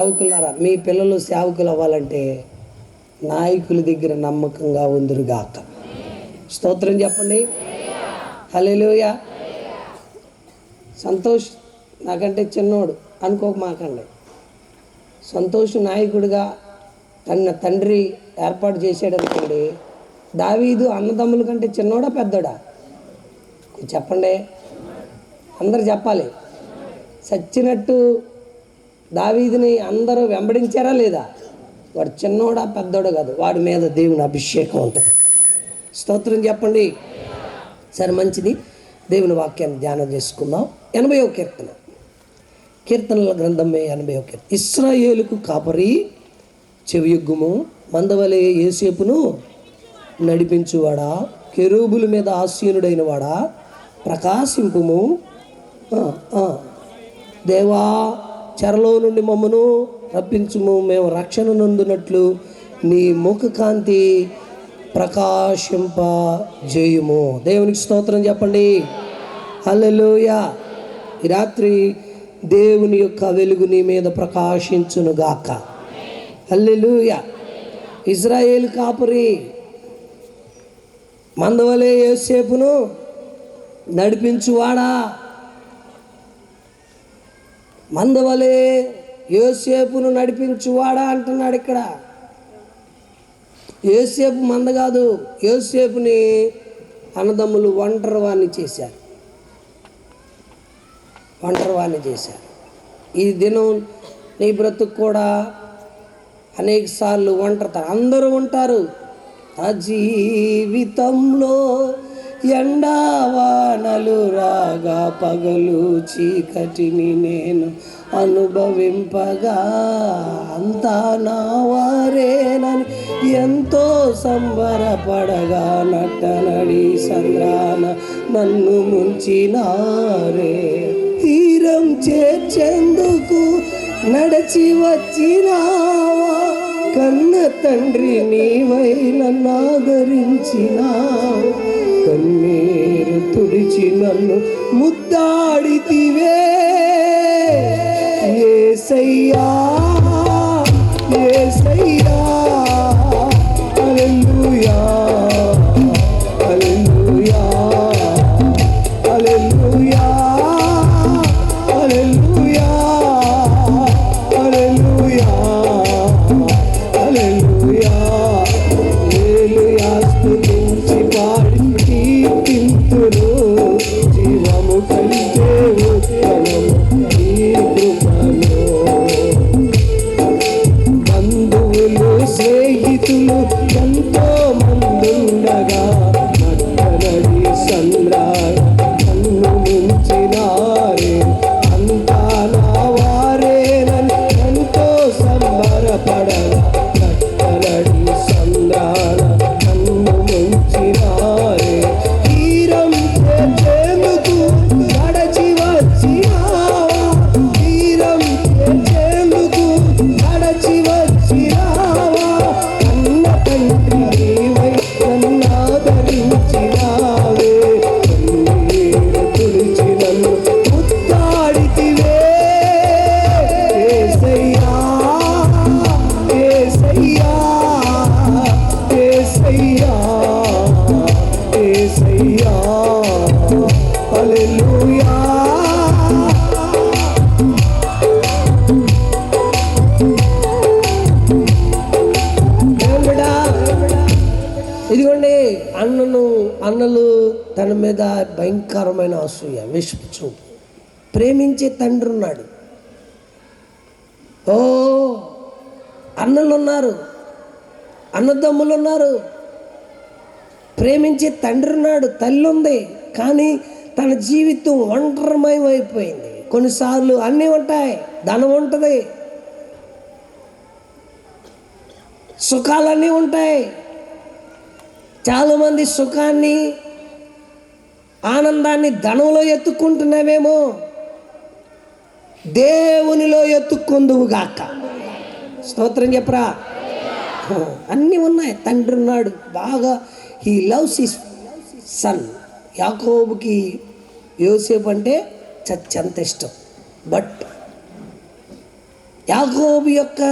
సేవకులారా మీ పిల్లలు సేవకులు అవ్వాలంటే నాయకుల దగ్గర నమ్మకంగా ఉందిరుగాక స్తోత్రం చెప్పండి. హలోయ సంతోష్ నాకంటే చిన్నోడు. అనుకోక మాకండి. సంతోష్ నాయకుడిగా తన తండ్రి ఏర్పాటు చేశాడు అనుకోండి దావీదు అన్నదమ్ముల కంటే చిన్నోడా పెద్దోడా? చెప్పండి. అందరు చెప్పాలి. చచ్చినట్టు దావీదిని అందరూ వెంబడించారా లేదా? వాడు చిన్నోడా పెద్దోడు కాదు. వాడి మీద దేవుని అభిషేకం ఉంటుంది. స్తోత్రం చెప్పండి. సరే మంచిది. దేవుని వాక్యాన్ని ధ్యానం చేసుకుందాం. ఎనభైవ కీర్తన. కీర్తనల గ్రంథమే ఎనభైవ కీర్తన. ఇస్రాయేలుకు కాపరి చెవియుగ్గుము మందవలే ఏసేపును నడిపించువాడా? కెరూబుల మీద ఆసీనుడైన వాడా ప్రకాశింపుము దేవా చెరలో నుండి మమ్మను రప్పించుము. మేము రక్షణ నందునట్లు నీ ముఖ కాంతి ప్రకాశింప జయము దేవునికి స్తోత్రం చెప్పండి. హల్లెలూయా. ఈ రాత్రి దేవుని యొక్క వెలుగు నీ మీద ప్రకాశించును గాక. ఇజ్రాయేల్ కాపురి. మందవలే ఏసేపును నడిపించువాడా? మందవలే యోసేపును నడిపించువాడా అంటున్నాడు ఇక్కడ. యోసేపు మంద కాదు యోసేపుని అన్నదమ్ములు ఒంటరివాణ్ణి చేశారు. ఒంటరివాణ్ణి చేశారు. ఈ దినం నీ బ్రతుకు కూడా అనేక సార్లు ఒంటరితారు అందరూ ఉంటారు. జీవితంలో ఎండావానలు రాగా పగలు చీకటిని నేను అనుభవింపగా అంతా నా వారేనని ఎంతో సంబరపడగా నట్టనడి సంద్రాన నన్ను ముంచినారే. తీరం చేర్చేందుకు నడచి వచ్చినావా? కన్న తండ్రి నీవై నన్ను ఆదరించినావా. కన్నీరు తుడిచి నన్ను ముద్దాడితివే. ఏసయ్యా. ఏసయ్యా అసూయ విషపు చూపు ప్రేమించే తండ్రి ఉన్నాడు ఓ అన్నలు ఉన్నారు అన్నదమ్ములు ఉన్నారు ప్రేమించే తండ్రి ఉన్నాడు తల్లి ఉంది కానీ తన జీవితం ఒంటరిమయం అయిపోయింది కొన్నిసార్లు అన్నీ ఉంటాయి ధనం ఉంటుంది. సుఖాలన్నీ ఉంటాయి. చాలామంది సుఖాన్ని ఆనందాన్ని ధనంలో ఎత్తుక్కుంటున్నావేమో దేవునిలో ఎత్తుక్కుందువుగాక స్తోత్రం చెప్పరా? అన్నీ ఉన్నాయి. తండ్రి ఉన్నాడు. బాగా హీ లవ్స్ హిస్ సన్ యాకోబుకి యోసేపు అంటే చచ్చంత ఇష్టం. బట్ యాకోబు యొక్క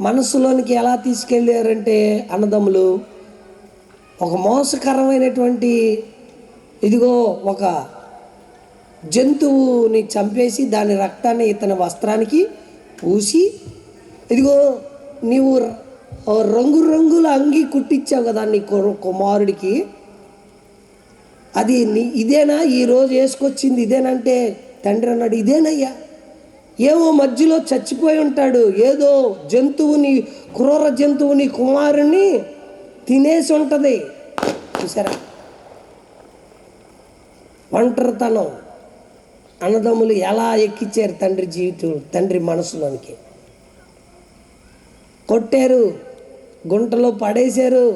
మనసులోనికి ఎలా తీసుకెళ్ళారంటే అన్నదమ్ములు ఒక మోసకరమైనటువంటి ఇదిగో ఒక జంతువుని చంపేసి దాని రక్తాన్ని ఇతని వస్త్రానికి పూసి ఇదిగో నీవు ర- రంగు రంగుల అంగి కుట్టించావు కదా నీ కుమారుడికి. అది నీ ఇదేనా? ఈరోజు వేసుకొచ్చింది ఇదేనంటే తండ్రి అన్నాడు ఇదేనయ్యా. ఏమో మధ్యలో చచ్చిపోయి ఉంటాడు. ఏదో జంతువుని క్రూర జంతువుని కుమారుని తినేసి ఉంటుంది. చూసారా? ఒంటరితనం. అన్నదమ్ములు ఎలా ఎక్కించారు తండ్రి జీవితం తండ్రి మనసులోనికి? కొట్టారు గుంటలో పడేశారు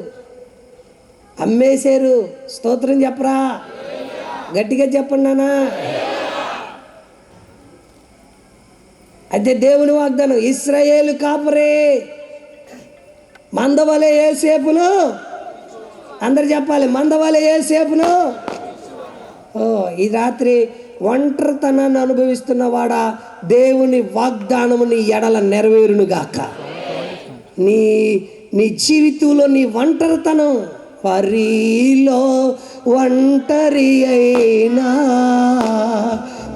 అమ్మేశారు. స్తోత్రం చెప్పరా? గట్టిగా చెప్పండి నానా అయితే దేవుని వాగ్దానం ఇస్రాయేలు కాపురే. మందవలే ఏ సేపును అందరు చెప్పాలి మందవలే ఏ సేపును ఈ రాత్రి ఒంటరితనాన్ని అనుభవిస్తున్నవాడా దేవుని వాగ్దానము నీ ఎడల నెరవేరునుగాక. నీ నీ జీవితంలో నీ ఒంటరితనం వరిలో ఒంటరి అయినా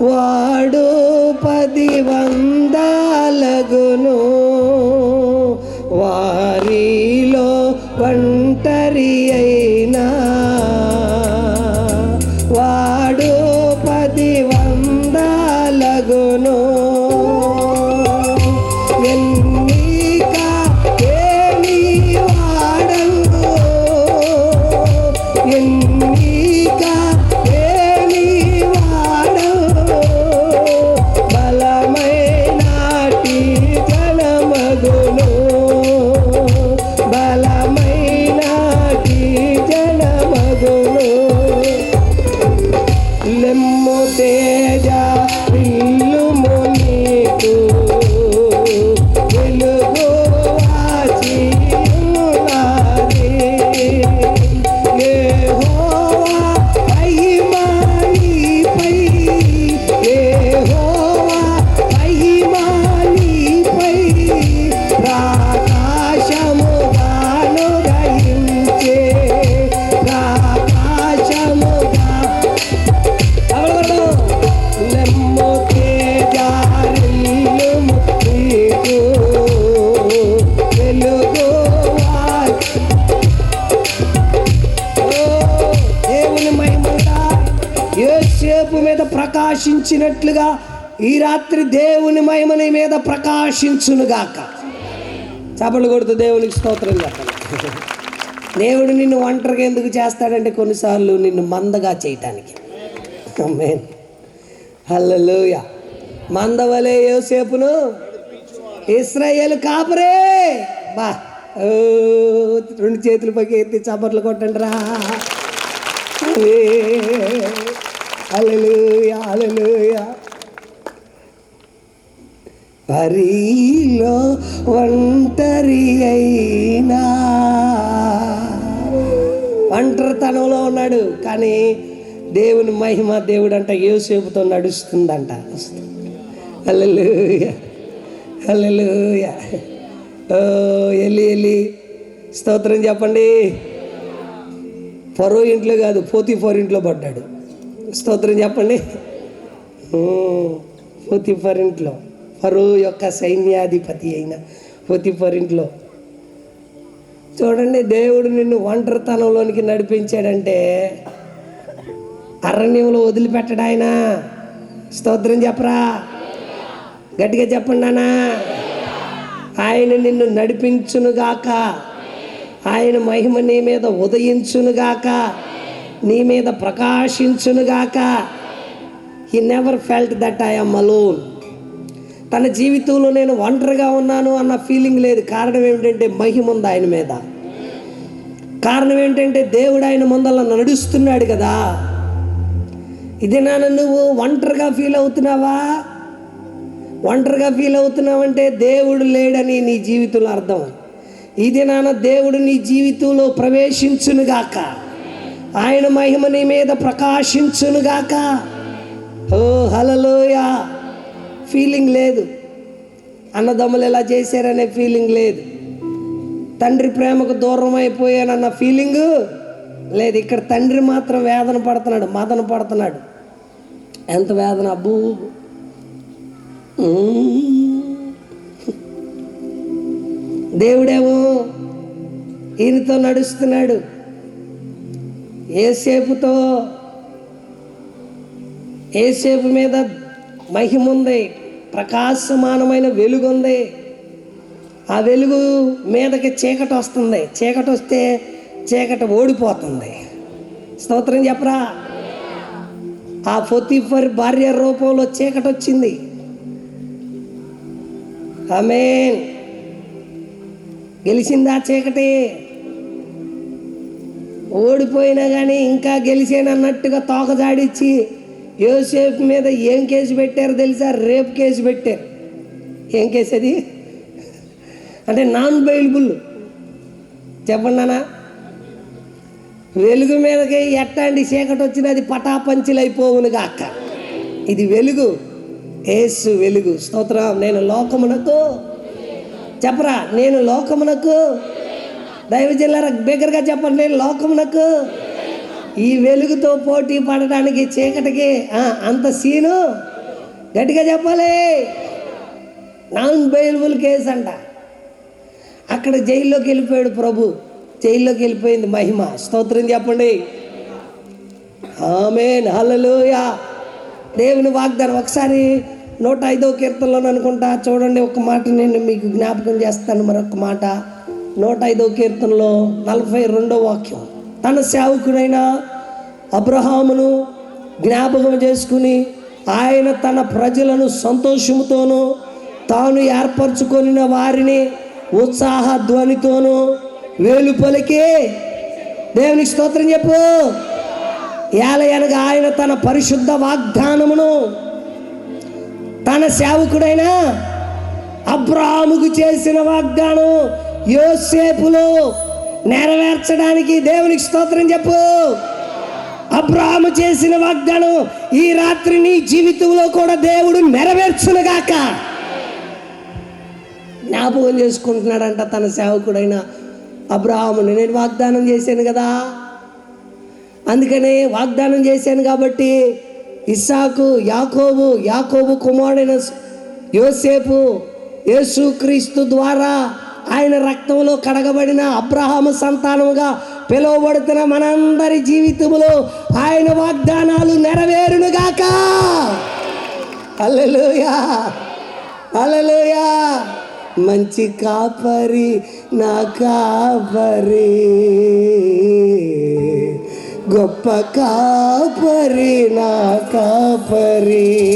వాడు పది వందలగును. వారి fucking ఈ రాత్రి దేవుని మహిమ నీ మీద ప్రకాశించునుగాక. చపలు కొడుతూ దేవునికి స్తోత్రం చెప్పండి. దేవుడు నిన్ను ఒంటరిగా ఎందుకు చేస్తాడంటే కొన్నిసార్లు నిన్ను మందగా చేయటానికి. ఆమేన్. హల్లెలూయ మందవలే యోసేపును. ఇస్రాయేల్ కాపరే. బా. ఓ, రెండు చేతులు పైకి ఎత్తి చప్పట్లు కొట్టండి రా. అలలుయా అలలుయా వరిలో ఒంటరి అయినా ఒంటరితనంలో ఉన్నాడు కానీ దేవుని మహిమ దేవుడు అంట ఏసేపుతో నడుస్తుందంట. హల్లెలూయ హల్లెలూయ. ఓ ఎల్లి ఎల్లి స్తోత్రం చెప్పండి. పరో ఇంట్లో కాదు పోతి ఫోర్ ఇంట్లో పడ్డాడు. స్తోత్రం చెప్పండి. పోతి ఫర్ ఇంట్లో. ఫరో యొక్క సైన్యాధిపతి అయిన పొతిపరింట్లో చూడండి దేవుడు నిన్ను ఒంటరితనంలోనికి నడిపించాడంటే అరణ్యంలో వదిలిపెట్టడు ఆయన. స్తోత్రం చెప్పరా? గట్టిగా చెప్పండి నాన్న. ఆయన నిన్ను నడిపించునుగాక. ఆయన మహిమ నీ మీద ఉదయించునుగాక. నీ మీద ప్రకాశించునుగాక. He never felt that I'm alone తన జీవితంలో నేను ఒంటరిగా ఉన్నాను అన్న ఫీలింగ్ లేదు. కారణం ఏమిటంటే మహిమ ఉంది ఆయన మీద. కారణం ఏంటంటే దేవుడు ఆయన ముందల నడుస్తున్నాడు కదా. ఇది నాన్న నువ్వు ఒంటరిగా ఫీల్ అవుతున్నావా? ఒంటరిగా ఫీల్ అవుతున్నావంటే దేవుడు లేడని నీ జీవితంలో అర్థం. ఇది నాన్న దేవుడు నీ జీవితంలో ప్రవేశించునుగాక ఆయన మహిమ నీ మీద ప్రకాశించునుగాక ఓ హలలోయా ఫీలింగ్ లేదు. అన్నదమ్ములు ఇలా చేశారనే ఫీలింగ్ లేదు. తండ్రి ప్రేమకు దూరం అయిపోయానన్న ఫీలింగ్ లేదు. ఇక్కడ తండ్రి మాత్రం వేదన పడుతున్నాడు మదన పడుతున్నాడు. ఎంత వేదన అబ్బూ. దేవుడేమో ఈయనతో నడుస్తున్నాడు. ఏసేపుతో ఏసేపు మీద మహిమ ఉంది ప్రకాశమానమైన వెలుగు ఉంది. ఆ వెలుగు మీదకి చీకటి వస్తుంది. చీకటి వస్తే చీకటి ఓడిపోతుంది. స్తోత్రం చెప్పరా? ఆ ఫొతిఫర్ భార్య రూపంలో చీకటి వచ్చింది. ఆమేన్. గెలిచిందా చీకటి? ఓడిపోయినా కానీ ఇంకా గెలిచేనన్నట్టుగా తోకజాడిచ్చి యోసేఫ్ మీద ఏం కేసు పెట్టారు తెలుసా? రేపు కేసు పెట్టారు. ఏం కేసు అది? అంటే నాన్ బైలబుల్ చెప్పండి అన్న వెలుగు మీదకి ఎట్టాంటి చీకటి వచ్చినా అది పటాపంచులైపోవును గాక ఇది వెలుగు. ఏసు వెలుగు. స్తోత్రం. నేను లోకమునకు చెప్పరా? నేను లోకమునకు దైవజిల్లార బిగ్గరగా చెప్పండి. నేను లోకమునకు ఈ వెలుగుతో పోటీ పడడానికి చీకటికి అంత సీను? గట్టిగా చెప్పాలి. నాన్ బెయిలబుల్ కేసు అంట. అక్కడ జైల్లోకి వెళ్ళిపోయాడు ప్రభు. జైల్లోకి వెళ్ళిపోయింది మహిమ. స్తోత్రం చెప్పండి. ఆమెన్ హల్లెలూయా దేవుని వాగ్దానం. ఒకసారి నూట ఐదో కీర్తనలో అనుకుంటా చూడండి. ఒక మాట నేను మీకు జ్ఞాపకం చేస్తాను. మరొక మాట. నూట ఐదో కీర్తనలో నలభై రెండో వాక్యం. తన సేవకుడైన అబ్రహామును జ్ఞాపకం చేసుకుని ఆయన తన ప్రజలను సంతోషముతోనూ తాను ఏర్పరచుకొనిన వారిని ఉత్సాహ ధ్వనితోనూ వేలు పలికి. దేవునికి స్తోత్రం చెప్పు. ఏలయనగా ఆయన తన పరిశుద్ధ వాగ్దానమును తన సేవకుడైన అబ్రాముకు చేసిన వాగ్దానం యోసేపులో నెరవేర్చడానికి దేవునికి స్తోత్రం చెప్పు. అబ్రాహము చేసిన వాగ్దానం ఈ రాత్రి నీ జీవితంలో కూడా దేవుడు నెరవేర్చునుగాక. జ్ఞాపకం చేసుకుంటున్నాడంట తన సేవకుడైన అబ్రాహముని నేను వాగ్దానం చేశాను కదా. అందుకనే వాగ్దానం చేశాను కాబట్టి ఇస్సాకు యాకోబు యాకోబు కుమారుడైన యోసేపు యేసుక్రీస్తు ద్వారా ఆయన రక్తంలో కడగబడిన అబ్రహాము సంతానముగా పిలువబడుతున్న మనందరి జీవితములో ఆయన వాగ్దానాలు నెరవేరునుగాక. హల్లెలూయా. హల్లెలూయా. మంచి కాపరి నా కాపరి. గొప్ప కాపరి నా కాపరి.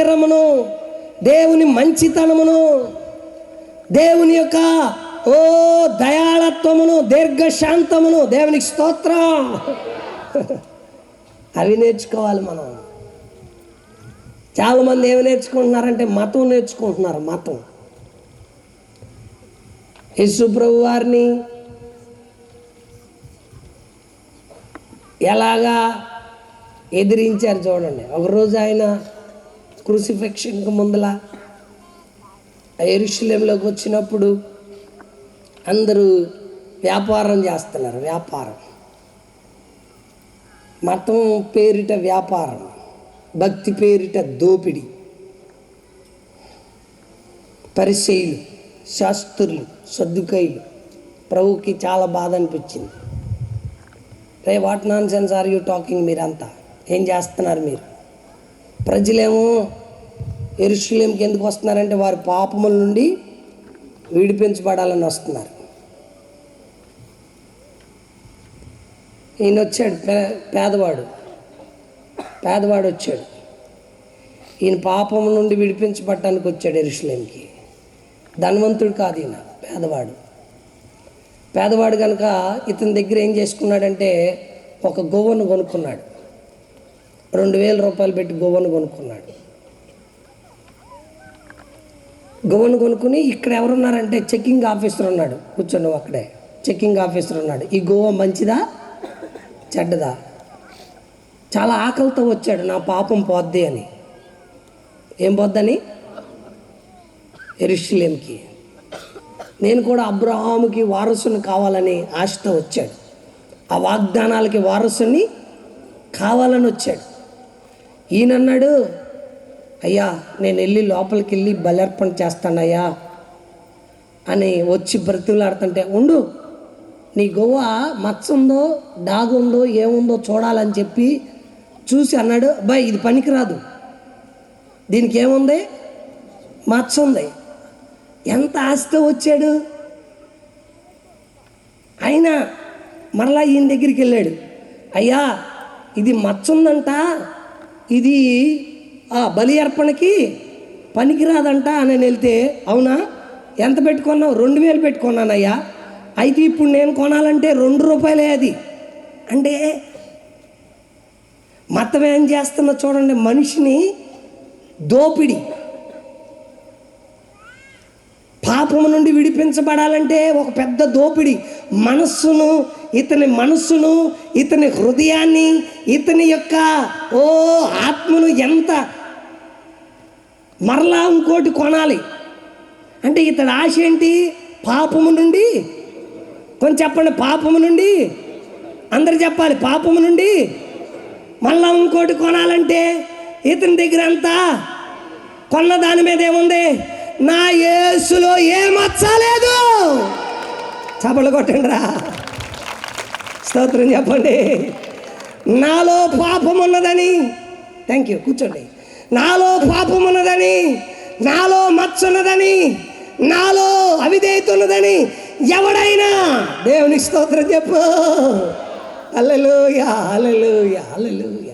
కనికరమును దేవుని మంచితనమును దేవుని యొక్క ఓ దయాళత్వమును దీర్ఘశాంతమును దేవునికి స్తోత్రం. అవి నేర్చుకోవాలి మనం. చాలామంది ఏమి నేర్చుకుంటున్నారంటే మతం నేర్చుకుంటున్నారు మతం. యేసు వారిని ఎలాగా ఎదిరించారు చూడండి. ఒకరోజు ఆయన క్రూసిఫిక్షన్కి ముందల ఎరుషులేంలోకి వచ్చినప్పుడు అందరూ వ్యాపారం చేస్తున్నారు వ్యాపారం. మతం పేరిట వ్యాపారం భక్తి పేరిట దోపిడి. పరిశైలు శాస్త్రులు సర్దుకైలు ప్రభుకి చాలా బాధ అనిపించింది. రే what nonsense are you talking మీరంతా? ఏం చేస్తున్నారు మీరు? ప్రజలేమో ఎరుషులేంకి ఎందుకు వస్తున్నారంటే వారి పాపముల నుండి విడిపించబడాలని వస్తున్నారు. ఈయన వచ్చాడు పే పేదవాడు. పేదవాడు వచ్చాడు. ఈయన పాపం నుండి విడిపించబడటానికి వచ్చాడు ఎరుషులేంకి. ధనవంతుడు కాదు ఈయన పేదవాడు. పేదవాడు కనుక ఇతని దగ్గర ఏం చేసుకున్నాడంటే ఒక గోవను కొనుక్కున్నాడు. రెండు వేల రూపాయలు పెట్టి గోవను కొనుక్కున్నాడు. గోవను కొనుక్కుని ఇక్కడ ఎవరున్నారంటే చెక్కింగ్ ఆఫీసర్ ఉన్నాడు. కూర్చున్నావు అక్కడే. చెక్కింగ్ ఆఫీసర్ ఉన్నాడు. ఈ గోవా మంచిదా? చెడ్డదా? చాలా ఆకలితో వచ్చాడు. నా పాపం పోద్ది అని. ఏం పోద్దని? ఎరుషులేంకి నేను కూడా అబ్రహాముకి వారసుని కావాలని ఆశతో వచ్చాడు. ఆ వాగ్దానాలకి వారసుని కావాలని వచ్చాడు. ఈయనన్నాడు అయ్యా నేను వెళ్ళి లోపలికి వెళ్ళి బలర్పణ చేస్తానయ్యా అని వచ్చి బ్రతిలాడుతుంటే ఉండు నీ గోవ మచ్చ ఉందో డాగు ఉందో ఏముందో చూడాలని చెప్పి చూసి అన్నాడు అబ్బాయి ఇది పనికిరాదు. దీనికి ఏముంది? మచ్చ ఉంది ఎంత ఆశతో వచ్చాడు? అయినా మరలా ఈయన దగ్గరికి వెళ్ళాడు అయ్యా ఇది మచ్చ ఉందంట ఇది ఆ బలి అర్పణకి పనికిరాదంట అని వెళ్తే అవునా? ఎంత పెట్టుకున్నావు? రెండు వేలు పెట్టుకున్నానయ్యా. అయితే ఇప్పుడు నేను కొనాలంటే రెండు రూపాయలే అది. అంటే మతం ఏం చేస్తున్నా చూడండి మనిషిని దోపిడి. పాపము నుండి విడిపించబడాలంటే ఒక పెద్ద దోపిడి. మనస్సును ఇతని మనస్సును ఇతని హృదయాన్ని ఇతని యొక్క ఓ ఆత్మను ఎంత మరలా ఇంకోటి కొనాలి. అంటే ఇతడి ఆశ ఏంటి? పాపము నుండి. కొంచెం చెప్పండి పాపము నుండి. అందరు చెప్పాలి పాపము నుండి. మళ్ళా ఇంకోటి కొనాలంటే ఇతని దగ్గర అంతా కొన్న దాని మీద ఏముంది? నా యేసులో ఏ మచ్చలేదు చపలు కొట్టండిరా. స్తోత్రం చెప్పండి. నాలో పాపం ఉన్నదని థ్యాంక్ యూ కూర్చోండి. నాలో పాపం ఉన్నదని నాలో మచ్చ ఉన్నదని నాలో అవిధేయత ఉన్నదని ఎవడైనా దేవుని స్తోత్రం చెప్పు. అల్లెలుయ అల్లెలుయ అల్లెలుయ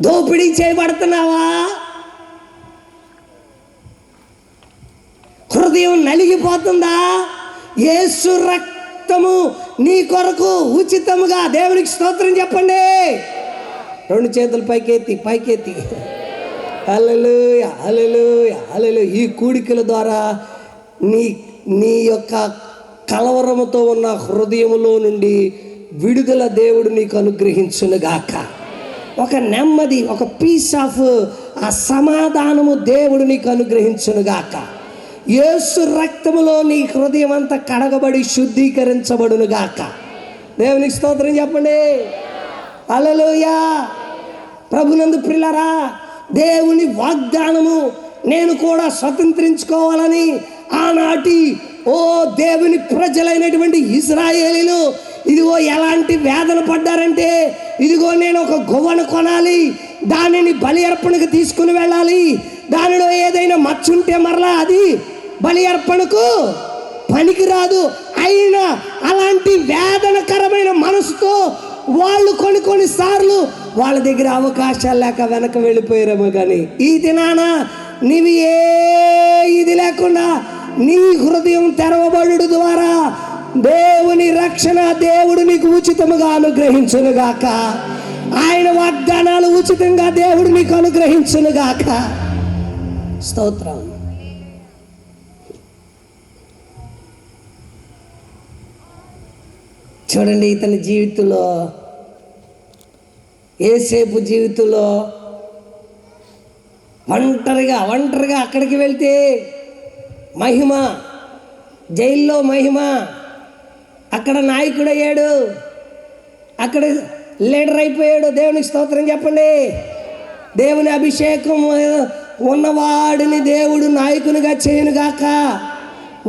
దోపిడీ చేయబడుతున్నావా? హృదయం నలిగిపోతుందా? ఏసు రక్తము నీ కొరకు ఉచితముగా దేవునికి స్తోత్రం చెప్పండి. రెండు చేతులు పైకెత్తి పైకెత్తి. అలలు అలలు అలలు ఈ కూడికల ద్వారా నీ నీ యొక్క కలవరముతో ఉన్న హృదయములో నుండి విడుదల దేవుడు నీకు అనుగ్రహించునుగాక. ఒక నెమ్మది ఒక పీస్ ఆఫ్ ఆ సమాధానము దేవుడు నీకు అనుగ్రహించునుగాక. యేసు రక్తములో నీ హృదయం అంతా కడగబడి శుద్ధీకరించబడును గాక దేవునికి స్తోత్రం చెప్పండి. అలలోయా ప్రభునందు ప్రిలరా దేవుని వాగ్దానము నేను కూడా స్వతంత్రించుకోవాలని ఆనాటి ఓ దేవుని ప్రజలైనటువంటి ఇజ్రాయేలీలు ఇదిగో ఎలాంటి వేదన పడ్డారంటే ఇదిగో నేను ఒక గువ్వను కొనాలి దానిని బలి అర్పణకు తీసుకుని వెళ్ళాలి దానిలో ఏదైనా మచ్చుంటే మరలా అది బలి అర్పణకు పనికిరాదు. అయినా అలాంటి వేదనకరమైన మనసుతో వాళ్ళు కొన్ని కొన్ని సార్లు వాళ్ళ దగ్గర అవకాశాలు లేక వెనక వెళ్ళిపోయారేమో కానీ ఈ దినాన నీవి ఏ ఇది లేకుండా నీ హృదయం తెరవబడు ద్వారా దేవుని రక్షణ దేవుడు నీకు ఉచితముగా అనుగ్రహించునుగాక ఆయన వాగ్దానాలు ఉచితంగా దేవుడు నీకు అనుగ్రహించునుగాక స్తోత్రం. చూడండి ఇతని జీవితంలో ఏసేపు జీవితంలో ఒంటరిగా ఒంటరిగా అక్కడికి వెళ్తే మహిమ జైల్లో మహిమ. అక్కడ నాయకుడు అయ్యాడు. అక్కడ లీడర్ అయిపోయాడు. దేవునికి స్తోత్రం చెప్పండి. దేవుని అభిషేకం ఉన్నవాడిని దేవుడు నాయకునిగా చేయనుగాక.